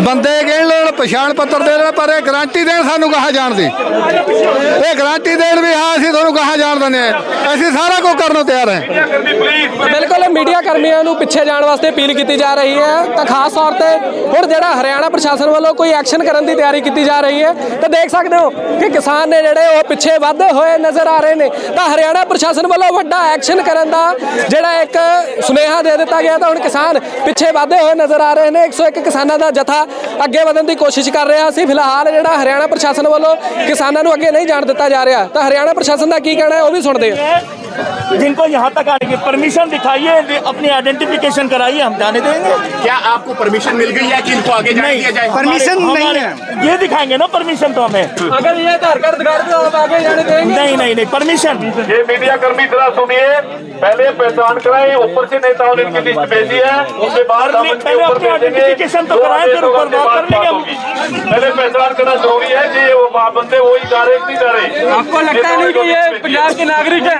ਬੰਦੇ ਗਿਣ ਲੈਣ ਪਛਾਣ ਪੱਤਰ ਦੇ ਦੇਣ ਪਰ ਇਹ ਗਾਰੰਟੀ ਦੇਣ ਸਾਨੂੰ ਕਹਾ ਜਾਣ ਦੀ। ਇਹ ਗਾਰੰਟੀ ਦੇਣ ਵੀ ਹਾਂ ਅਸੀਂ ਤੁਹਾਨੂੰ ਕਹਾ ਜਾਣ ਦਿੰਦੇ ਆ ਅਸੀਂ ਸਾਰਾ ਕੁਝ ਕਰਨ ਨੂੰ ਤਿਆਰ ਹਾਂ ਬਿਲਕੁਲ ਮੀਡੀਆ ਕਰਮੀਆਂ ਨੂੰ ਪਿੱਛੇ ਜਾਣ ਵਾਸਤੇ ਅਪੀਲ ਕੀਤੀ ਜਾ ਰਹੀ ਹੈ। ਤਾਂ ਖਾਸ ਤੌਰ ਤੇ ਹੁਣ ਜਿਹੜਾ ਹਰਿਆਣਾ ਪ੍ਰਸ਼ਾਸਨ ਵੱਲੋਂ ਕੋਈ ਐਕਸ਼ਨ ਕਰਨ ਦੀ ਤਿਆਰੀ ਕੀਤੀ ਜਾ ਰਹੀ ਹੈ, ਤਾਂ ਦੇਖ ਸਕਦੇ ਹੋ ਕਿ ਕਿਸਾਨ ਨੇ ਜਿਹੜੇ ਉਹ ਪਿੱਛੇ ਵਧਦੇ ਹੋਏ ਨਜ਼ਰ ਆ ਰਹੇ ਨੇ। ਤਾਂ ਹਰਿਆਣਾ ਪ੍ਰਸ਼ਾਸਨ ਵੱਲੋਂ ਵੱਡਾ ਐਕਸ਼ਨ ਕਰਨ ਦਾ ਜਿਹੜਾ ਇੱਕ ਸੁਨੇਹਾ ਦੇ ਦਿੱਤਾ ਗਿਆ, ਤਾਂ ਹੁਣ ਕਿਸਾਨ ਪਿੱਛੇ ਵਧਦੇ ਹੋਏ ਨਜ਼ਰ ਆ ਰਹੇ ਨੇ। 101 ਕਿਸਾਨਾਂ ਦਾ ਜਥਾ ਅੱਗੇ ਵਧਣ ਦੀ ਕੋਸ਼ਿਸ਼ ਕਰ ਰਿਹਾ ਸੀ। ਫਿਲਹਾਲ ਜਿਹੜਾ ਹਰਿਆਣਾ ਪ੍ਰਸ਼ਾਸਨ ਵੱਲੋਂ ਕਿਸਾਨਾਂ ਨੂੰ ਅੱਗੇ ਨਹੀਂ ਜਾਣ ਦਿੱਤਾ ਜਾ ਰਿਹਾ। ਤਾਂ ਹਰਿਆਣਾ ਪ੍ਰਸ਼ਾਸਨ ਦਾ ਕੀ ਕਹਿਣਾ ਹੈ, ਉਹ ਵੀ ਸੁਣਦੇ ਹਾਂ। जिनको यहाँ तक आने की परमिशन दिखाइए अपनी आइडेंटिफिकेशन कराइए हम जाने देंगे। क्या आपको परमिशन मिल गई है कि इनको आगे जाने दिया जाए? परमिशन नहीं है। ये दिखाएँगे ना परमिशन तो हमें। अगर ये आधार कार्ड दिखा दो आप आगे जाने देंगे। नहीं नहीं नहीं परमिशन ये मीडिया कर्मी जरा सुनिए। पहले पहचान कराए ऊपर से नेताओं ने इनकी लिस्ट भेजी है। उसके बाद पहले अपनी identification तो कराएँ, फिर ऊपर बात कर लेंगे पहले पहचान करना ज़रूरी है कि वो बंदे वही जा रहे नहीं जा रहे आपको लगता नहीं कि ये पंजाब के नागरिक है?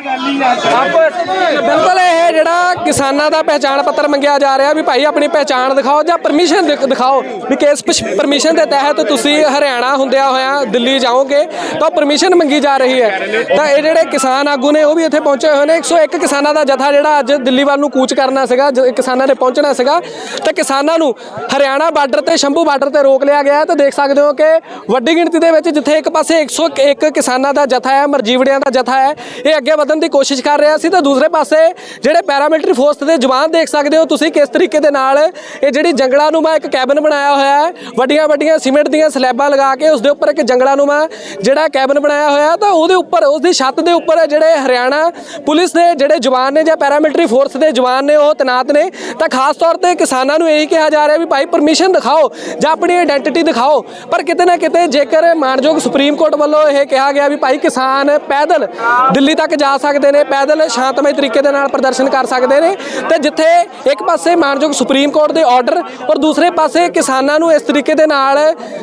ਬਿਲਕੁਲ ਇਹ ਜਿਹੜਾ ਕਿਸਾਨਾਂ ਦਾ ਪਹਿਚਾਣ ਪੱਤਰ ਮੰਗਿਆ ਜਾ ਰਿਹਾ ਵੀ ਭਾਈ ਆਪਣੀ ਪਹਿਚਾਣ ਦਿਖਾਓ ਜਾਂ ਪਰਮਿਸ਼ਨ ਦਿਖਾਓ ਵੀ ਕਿਸ ਪਰਮਿਸ਼ਨ ਦੇ ਤਹਿਤ ਤੁਸੀਂ ਹਰਿਆਣਾ ਹੁੰਦਿਆਂ ਹੋਇਆ ਦਿੱਲੀ ਜਾਓਗੇ ਤਾਂ ਪਰਮਿਸ਼ਨ ਮੰਗੀ ਜਾ ਰਹੀ ਹੈ। ਤਾਂ ਇਹ ਜਿਹੜੇ ਕਿਸਾਨ ਆਗੂ ਨੇ ਉਹ ਵੀ ਇੱਥੇ ਪਹੁੰਚੇ ਹੋਏ ਨੇ। 101 ਕਿਸਾਨਾਂ ਦਾ ਜਥਾ ਜਿਹੜਾ ਅੱਜ ਦਿੱਲੀ ਵੱਲ ਨੂੰ ਕੂਚ ਕਰਨਾ ਸੀਗਾ, ਜ- ਕਿਸਾਨਾਂ ਨੇ ਪਹੁੰਚਣਾ ਸੀਗਾ। ਤੇ ਕਿਸਾਨਾਂ ਨੂੰ ਹਰਿਆਣਾ ਬਾਰਡਰ ਤੇ, ਸ਼ੰਭੂ ਬਾਰਡਰ ਤੇ ਰੋਕ ਲਿਆ ਗਿਆ ਹੈ। ਤਾਂ ਦੇਖ ਸਕਦੇ ਹੋ ਕਿ ਵੱਡੀ ਗਿਣਤੀ ਦੇ ਵਿੱਚ ਜਿੱਥੇ ਇੱਕ ਪਾਸੇ 101 ਕਿਸਾਨਾਂ ਦਾ ਜਥਾ ਹੈ, ਮਰਜੀਵੜਿਆਂ ਦਾ ਜਥਾ ਹੈ, ਇਹ ਅੱਗੇ ਵਧਣ ਦੀ ਕੋਸ਼ਿਸ਼ ਕਰ ਰਿਹਾ ਸੀ ਤਾਂ ਦੂਸਰੇ ਪਾਸੇ ਜਿਹੜੇ ਪੈਰਾਮਿਲਟਰੀ ਫੋਰਸ ਦੇ ਜਵਾਨ ਦੇਖ ਸਕਦੇ ਹੋ ਤੁਸੀਂ ਕਿਸ ਤਰੀਕੇ ਦੇ ਨਾਲ ਇਹ ਜਿਹੜੀ ਜੰਗਲਾਂ ਨੂੰ ਮੈਂ ਇੱਕ ਕੈਬਨ ਬਣਾਇਆ ਹੋਇਆ ਹੈ, ਵੱਡੀਆਂ ਵੱਡੀਆਂ ਸੀਮੈਂਟ ਦੀਆਂ ਸਲੈਬਾਂ ਲਗਾ ਕੇ ਉਸ ਦੇ ਉੱਪਰ ਇੱਕ ਜੰਗਲਾਂ ਨੂੰ ਮੈਂ ਜਿਹੜਾ ਕੈਬਨ ਬਣਾਇਆ ਹੋਇਆ ਤਾਂ ਉਹਦੇ ਉੱਪਰ ਉਸ ਦੀ ਛੱਤ ਦੇ ਉੱਪਰ ਜਿਹੜੇ ਹਰਿਆਣਾ ਪੁਲਿਸ ਦੇ ਜਿਹੜੇ ਜਵਾਨ ਨੇ ਜਾਂ ਪੈਰਾਮਿਲਟਰੀ ਫੋਰਸ ਦੇ ਜਵਾਨ ਨੇ ਉਹ ਤੈਨਾਤ ਨੇ, ਤਾਂ ਖਾਸ ਤੌਰ ਤੇ ਕਿਸਾਨਾਂ ਨੂੰ ਇਹੀ ਕਿਹਾ ਜਾ ਰਿਹਾ ਵੀ ਭਾਈ ਪਰਮਿਸ਼ਨ ਦਿਖਾਓ ਜਾਂ ਆਪਣੀ ਆਇਡੈਂਟੀਟੀ ਦਿਖਾਓ। ਪਰ ਕਿਤੇ ਨਾ ਕਿਤੇ ਜੇਕਰ ਮਾਨਯੋਗ ਸੁਪਰੀਮ ਕੋਰਟ ਵੱਲੋਂ ਇਹ ਕਿਹਾ ਗਿਆ ਵੀ ਭਾਈ ਕਿਸਾਨ ਪੈਦਲ ਦਿੱਲੀ ਤੱਕ ਜਾ ਸਕਦੇ ਨੇ ਪੈਦਲ ਸ਼ਾਂਤਮਈ ਤਰੀਕੇ ਦੇ ਨਾਲ ਪ੍ਰਦਰਸ਼ਨ ਕਰ ਸਕਦੇ ਨੇ ਤੇ ਜਿੱਥੇ ਇੱਕ ਪਾਸੇ ਮਾਨਯੋਗ ਸੁਪਰੀਮ ਕੋਰਟ ਦੇ ਆਰਡਰ ਔਰ ਦੂਸਰੇ ਪਾਸੇ ਕਿਸਾਨਾਂ ਨੂੰ ਇਸ ਤਰੀਕੇ ਦੇ ਨਾਲ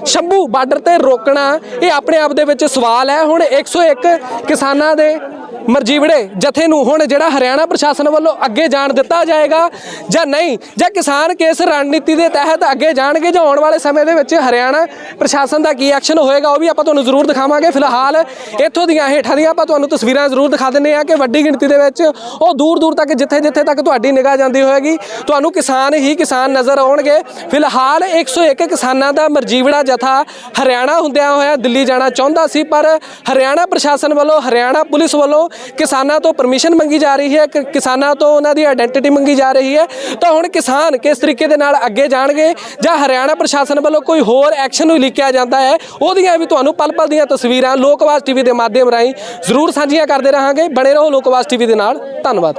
ਸ਼ੰਭੂ ਬਾਰਡਰ ਤੇ ਰੋਕਣਾ, ਇਹ ਆਪਣੇ ਆਪ ਦੇ ਵਿੱਚ ਸਵਾਲ ਹੈ। ਹੁਣ 101 ਕਿਸਾਨਾਂ ਦੇ ਮਰਜੀਵੜੇ ਜਥੇ ਨੂੰ ਹੁਣ ਜਿਹੜਾ ਹਰਿਆਣਾ ਪ੍ਰਸ਼ਾਸਨ ਵੱਲੋਂ ਅੱਗੇ ਜਾਣ ਦਿੱਤਾ ਜਾਏਗਾ ਜਾਂ ਨਹੀਂ, ਜਾਂ ਕਿਸਾਨ ਕਿਸ ਰਣਨੀਤੀ ਦੇ ਤਹਿਤ ਅੱਗੇ ਜਾਣਗੇ ਜਾਂ ਆਉਣ ਵਾਲੇ ਸਮੇਂ ਦੇ ਵਿੱਚ ਹਰਿਆਣਾ ਪ੍ਰਸ਼ਾਸਨ ਦਾ ਕੀ ਐਕਸ਼ਨ ਹੋਏਗਾ, ਉਹ ਵੀ ਆਪਾਂ ਤੁਹਾਨੂੰ ਜ਼ਰੂਰ ਦਿਖਾਵਾਂਗੇ। ਫਿਲਹਾਲ ਇੱਥੋਂ ਦੀਆਂ ਹੇਠਾਂ ਦੀਆਂ ਆਪਾਂ ਤੁਹਾਨੂੰ ਤਸਵੀਰਾਂ ਜ਼ਰੂਰ ਦਿਖਾ ਦਿੰਦੇ ਆ ਕਿ ਵੱਡੀ ਗਿਣਤੀ ਦੇ ਵਿੱਚ, ਉਹ ਦੂਰ ਦੂਰ ਤੱਕ, ਜਿੱਥੇ ਜਿੱਥੇ ਤੱਕ ਤੁਹਾਡੀ ਨਿਗਾਹ ਜਾਂਦੀ ਹੋਏਗੀ, ਤੁਹਾਨੂੰ ਕਿਸਾਨ ਹੀ ਕਿਸਾਨ ਨਜ਼ਰ ਆਉਣਗੇ। ਫਿਲਹਾਲ 101 ਕਿਸਾਨਾਂ ਦਾ ਮਰਜੀਵੜਾ ਜਥਾ ਹਰਿਆਣਾ ਹੁੰਦਿਆਂ ਹੋਇਆ ਦਿੱਲੀ ਜਾਣਾ ਚਾਹੁੰਦਾ ਸੀ, ਪਰ ਹਰਿਆਣਾ ਪ੍ਰਸ਼ਾਸਨ ਵੱਲੋਂ, ਹਰਿਆਣਾ ਪੁਲਿਸ ਵੱਲੋਂ ਕਿਸਾਨਾਂ ਤੋਂ ਪਰਮਿਸ਼ਨ ਮੰਗੀ ਜਾ ਰਹੀ ਹੈ ਕਿਸਾਨਾਂ ਤੋਂ ਉਹਨਾਂ ਦੀ ਆਇਡੈਂਟੀਟੀ ਮੰਗੀ ਜਾ ਰਹੀ ਹੈ। ਤਾਂ ਹੁਣ ਕਿਸਾਨ ਕਿਸ ਤਰੀਕੇ ਦੇ ਨਾਲ ਅੱਗੇ ਜਾਣਗੇ, ਜਾਂ ਹਰਿਆਣਾ ਪ੍ਰਸ਼ਾਸਨ ਵੱਲੋਂ ਕੋਈ ਹੋਰ ਐਕਸ਼ਨ ਵੀ ਲਿਖਿਆ ਜਾਂਦਾ ਹੈ, ਉਹਦੀਆਂ ਵੀ ਤੁਹਾਨੂੰ ਪਲ ਪਲ ਦੀਆਂ ਤਸਵੀਰਾਂ ਲੋਕਵਾਸ ਟੀਵੀ ਦੇ ਮਾਧਿਅਮ ਰਾਹੀਂ ਜ਼ਰੂਰ ਸਾਂਝੀਆਂ ਕਰਦੇ ਰਹਾਂਗੇ। ਬਣੇ ਰਹੋ ਲੋਕਵਾਸ ਟੀਵੀ ਦੇ ਨਾਲ। ਧੰਨਵਾਦ।